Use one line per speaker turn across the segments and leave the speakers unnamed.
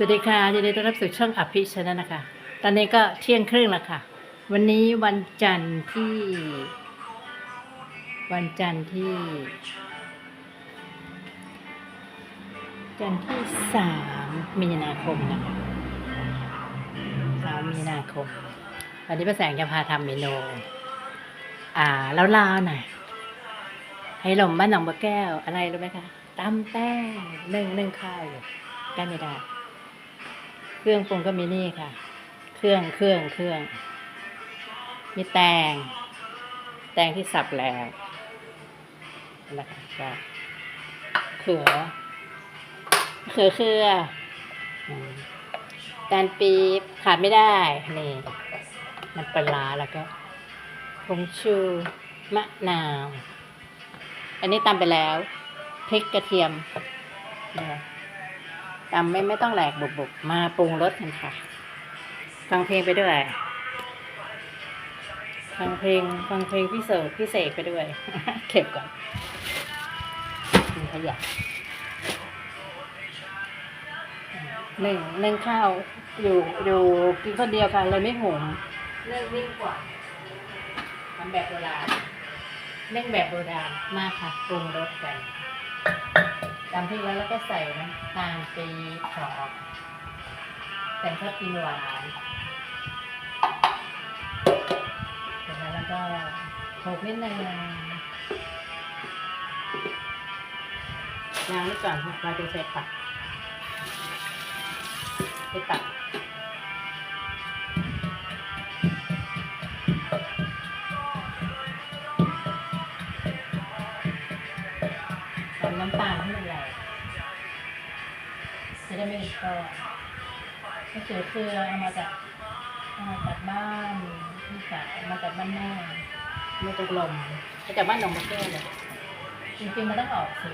สวัสดีค่ะยินดีต้อนรับสู่ช่องอภิชนะนะคะ ตอนนี้ก็เที่ยงครึ่งแล้วค่ะ วันนี้วันจันทร์ที่ วันจันทร์ที่ จันทร์ที่สามมีนาคมนะคะสามมีนาคม วันนี้ป้าแสงจะพาทำเมนู อ่าแล้วลาวหน่อยให้ลมบ้านหนองบัวแก้วอะไรรู้ไหมคะตำแป้งนึ่งนึ่งข้าวอยู่กันไม่ได้ รื่องปรุงก็มีนี่ค่ะ เครื่องเครื่องเครื่อง มีแตง แตงที่สับแล้วแล้วก็เขือเขือเครืออืมแตนปี๊บขาดไม่ได้ นี่น้ำปลาแล้วก็ผงชูมะนาว อันนี้ตำไปแล้วพริกกระเทียมนี่ย ตำไม่ไม่ต้องแหลกบุบๆมาปรุงรสกันค่ะ ฟังเพลงไปด้วย ฟังเพลงฟังเพลงพี่เสกพี่เสกไปด้วย เก็บก่อนมีขยะหนึ่งหนึ่งข้าวอยู่อยู่กินคนเดียวกันเลยไม่หุงเรื่องนิ่งกว่าทำแบบโบราณเร่งแบบโบราณมากค่ะปรุงรสกัน ตำพริกแล้วแล้วก็ใส่น้ำตาลปี๊บหอมแต่งชอบกินหวานเสร็จแล้วแล้วก็โขลกนิดนึงล้างไว้ก่อนเราจะใส่ผักไปตักน้ำตาลให้มัน ได้ไม่เป็นก้อนก็คือเครือเอามาจากเอามาจากบ้านที่สาวเอามาจากบ้านแม่มาจากลมมาจากบ้านหนองมะแก้วเลยจริงๆมันต้องออกสี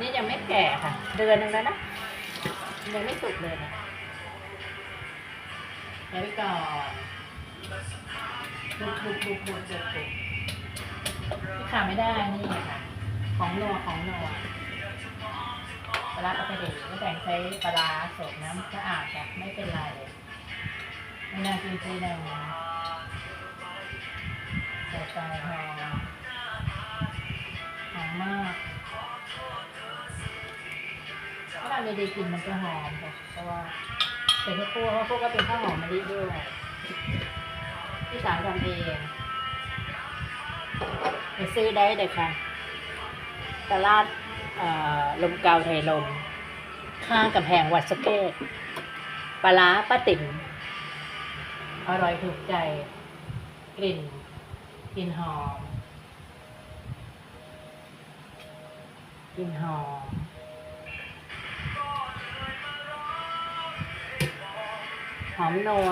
นี่ยังไม่แก่ค่ะ เดือนหนึงแล้วนะยังไม่สุกเลยนะแล้วไปก่อนบุกบุกบุกบุกบุกบุกที่ขาดไม่ได้นี่ค่ะของนัวของนัว ลาร้าปลากระเด็นก็แต่งใช้ปลาสดน้ำสะอาดค่ะไม่เป็นไรไม่น่ากินจีนงใส่ใจหอมหอมมากถ้าเราไม่ได้กินมันจะหอมค่ะเพราะว่าใส่ข้าวคั่วเพราะพวกก็เป็นข้าวหอมมะลิด้วยที่สามทำเองไปซื้อได้เลยค่ะตลาด ลมเกาวไทยลม ข้างกับแพงวัดสเกตปลาร้าป้าติ๋มอร่อยถูกใจ กลิ่นกลิ่นหอมกลิ่นหอมหอมนัว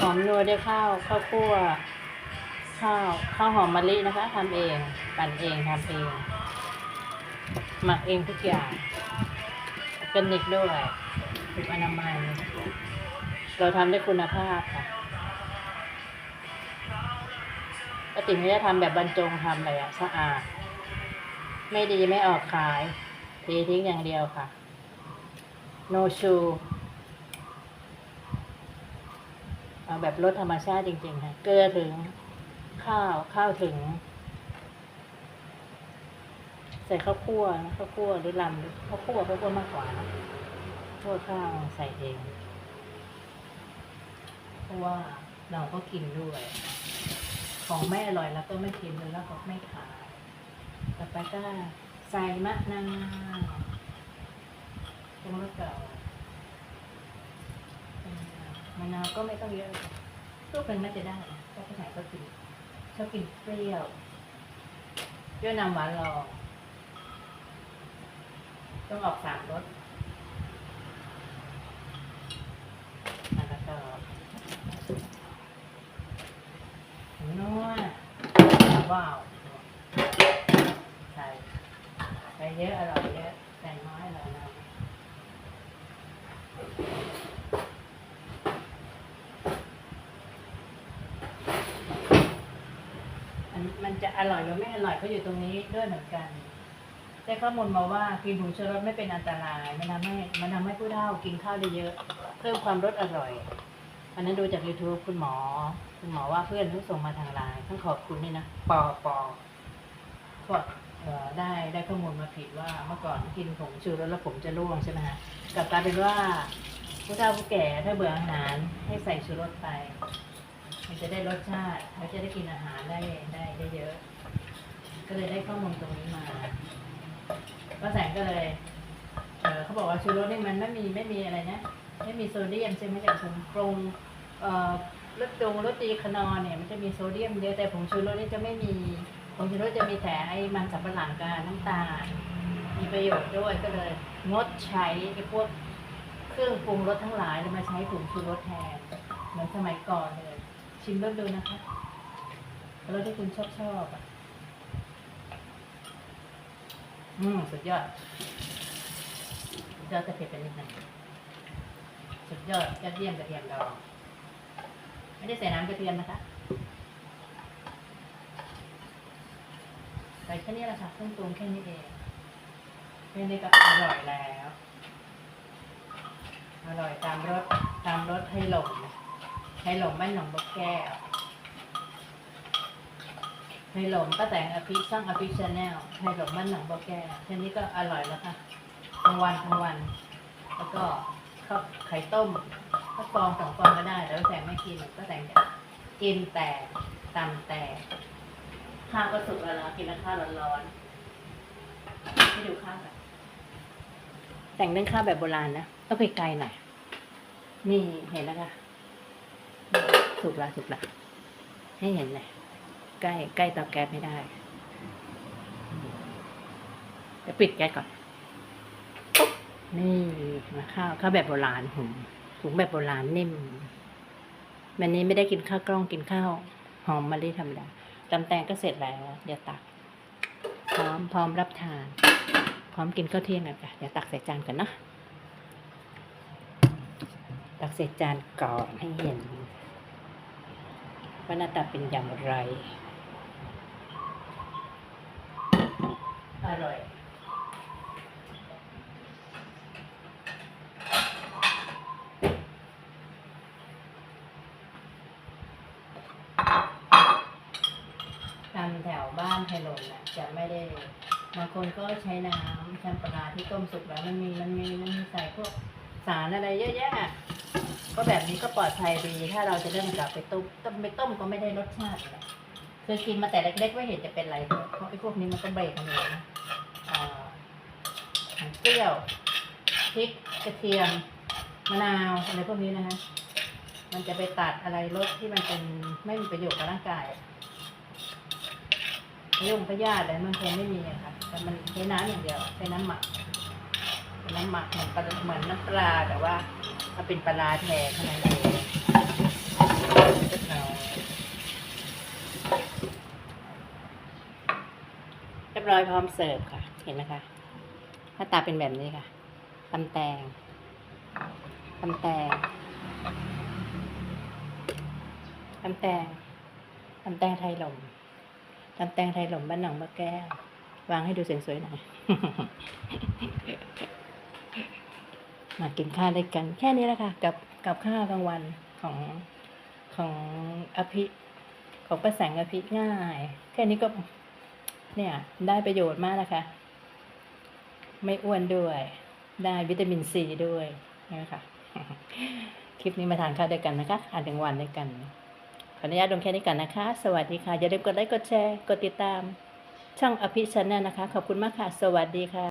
หอมนัวด้วยข้าวข้าวคั่วข้าวข้าวหอมมะลินะคะทำเอง ปั่นเองทำเอง หมักเองทุกอย่างออร์แกนิกด้วยถูกอนามัย เราทำได้คุณภาพค่ะปกติไม่ได้ทำแบบบรรจงทำเลยอะสะอาด ไม่ดีไม่ออกขายเททิ้งอย่างเดียวค่ะ no shoe เอาแบบรสธรรมชาติจริงๆค่ะ เกลือถึงข้าวข้าวถึง ส่ข้าวคั่วนะข้าวคั่วหรือลำข้าวคั่วข้าวคั่วมากกว่านะคั่วข้าวใส่เองเพราะว่าเราก็กินด้วย ของไม่อร่อยแล้วก็ไม่กินเลยแล้วก็ไม่ขายต่อไปก็ใส่มะนาวตรงแล้วก็มะนาวก็ไม่ต้องเยอะลูกเป็นน่าจะได้ถ้าไปไหนก็กินชอบกินเปรี้ยวเปรี้ยวนำหวานรอง ต้องออกสามรสแล้วก็นัวว้าวใส่ใส่เยอะอร่อยเยอะใส่น้อยอร่อยน้อยอันมันจะอร่อยหรือไม่อร่อยก็อยู่ตรงนี้ด้วยเหมือนกัน ได้ข้อมูลมาว่ากินผงชูรสไม่เป็นอันตรายมันทำให้มันทำให้ผู้เฒ่ากินข้าวได้เยอะ เพิ่มความรสอร่อยอันนั้นดูจาก YouTube คุณหมอ คุณหมอว่าเพื่อนที่ส่งมาทางไลน์ต้องขอบคุณนี่นะปอปอก็เอ่อได้ได้ข้อมูลมาผิดว่าเมื่อก่อนกินผงชูรสแล้วผมจะร่วงใช่ไหมฮะกลับกลายเป็นว่าผู้เฒ่าผู้แก่ถ้าเบื่ออาหารให้ใส่ชูรสไป มันจะได้รสชาติแล้วจะได้กินอาหารได้ได้ได้เยอะ ก็เลยได้ข้อมูลตรงนี้มา ป้าแสงก็เลย เออเขาบอกว่าชูรสนี่มันไม่มีไม่มีอะไรนะ ไม่มีโซเดียมใช่ไหมจากผงปรุงเอ่อรสจงรสดีคานอเนี่ยมันจะมีโซเดียมเยอะแต่ผงชูรสนี่จะไม่มีผงชูรสจะมีแต่ไอ้มันสำปะหลังกับน้ำตาล มีประโยชน์ด้วยก็เลย งดใช้ไอ้พวกเครื่องปรุงรสทั้งหลายเลยมาใช้ผงชูรสแทนเหมือนสมัยก่อนเลย ชิมรสดูนะคะรสที่คุณชอบชอบอะ อืมสุดยอดสุดยอดแต่เผ็ดไปนิดหนึงสุดยอดยอดเยี่ยมกระเทียมดองไม่ได้ใส่น้ำกระเทียมนะคะใส่แค่นี้แหละค่ะเครื่องปรุงแค่นี้เองแค่นี้ก็อร่อยแล้วอร่อยตามรสตามรสให้หลงให้หลงบ้านหนองบกแก้ว ไฮหลมป้าแตงอภิช่างอภิชาแนลไฮหลมบ้านหนองบ่อแก่แค่นี้ก็อร่อยแล้วค่ะกลางวันกลางวัน แล้วก็ข้าวไข่ต้มข้าวฟองสองฟองก็ได้แล้วป้าแตงไม่กินป้าแตงจะกินแต่ตำแต่ข้าวก็สุกแล้วนะกินแล้วข้าวร้อนๆให้ดูข้าวกันแต่งเรื่องข้าวแบบโบราณนะต้องไปไกลหน่อยนี่เห็นแล้วค่ะสุกละสุกละให้เห็นเลย ใกล้ใกล้เตาแก๊สไม่ได้เดี๋ยวปิดแก๊สก่อน นี่มาข้าวข้าวแบบโบราณหุงหุงแบบโบราณนิ่มวันนี้ไม่ได้กินข้าวกล้องกินข้าวหอมมะลิธรรมดาตำแตงก็เสร็จแล้ว เดี๋ยวตัก พร้อมพร้อมรับทาน พร้อมกินข้าวเที่ยงกันค่ะเดี๋ยวตักใส่จานก่อนนะตักใส่จานก่อนให้เห็นว่าหน้าตาเป็นอย่างไร อร่อยตามแถวบ้านไทยลนน่ะจะไม่ได้บางคนก็ใช้น้ำแชันปลาที่ต้มสุกแล้วมันมีมันมีมันมีใส่พวกสารอะไรเยอะแยะก็แบบนี้ก็ปลอดภัยดีถ้าเราจะเริ่มกลับไปต้มต้มไปต้มก็ไม่ได้รสชาติอะไรคือกินมาแต่เล็กๆไม่เห็นจะเป็นไรเพราะไอ้พวกนี้มันก็เบรกมันเองนะ เปรี้ยวพริกกระเทียมมะนาวอะไรพวกนี้นะฮะมันจะไปตัดอะไรรสที่มันเป็นไม่มีประโยชน์กับร่างกายเรื่องพยาธิอะไรมันคงไม่มีอะค่ะแต่มันใช้น้ำอย่างเดียวใช้น้ำหมักน้ำหมักเหมือนปลาเหมือนน้ำปลาแต่ว่ามันเป็นปลาแท้ขนาดนี้เรียบร้อยพร้อมเสิร์ฟค่ะ เห็นไหมคะ น้าตาเป็นแบบนี้ค่ะตำแตงตำแตงตำแตงตำแตงไทยหลมตำแตงไทยหลมบ้านหนองมะแก้ว วางให้ดูสวยๆหน่อย มากินข้าวด้วยกัน แค่นี้แหละค่ะ กับกับข้าวกลางวันของของอภิ ของประแสงอภิง่าย แค่นี้ก็เนี่ยได้ประโยชน์มากนะคะ ไม่อ้วนด้วย ได้วิตามินซีด้วยนะคะคลิปนี้มาทานข้าวด้วยกันนะคะทานถึงวันด้วยกัน ขออนุญาตลงแค่นี้ก่อนนะคะ สวัสดีค่ะ อย่าลืมกดไลค์กดแชร์ กดติดตาม ช่องอภิชันแนลนะคะ ขอบคุณมากค่ะ สวัสดีค่ะ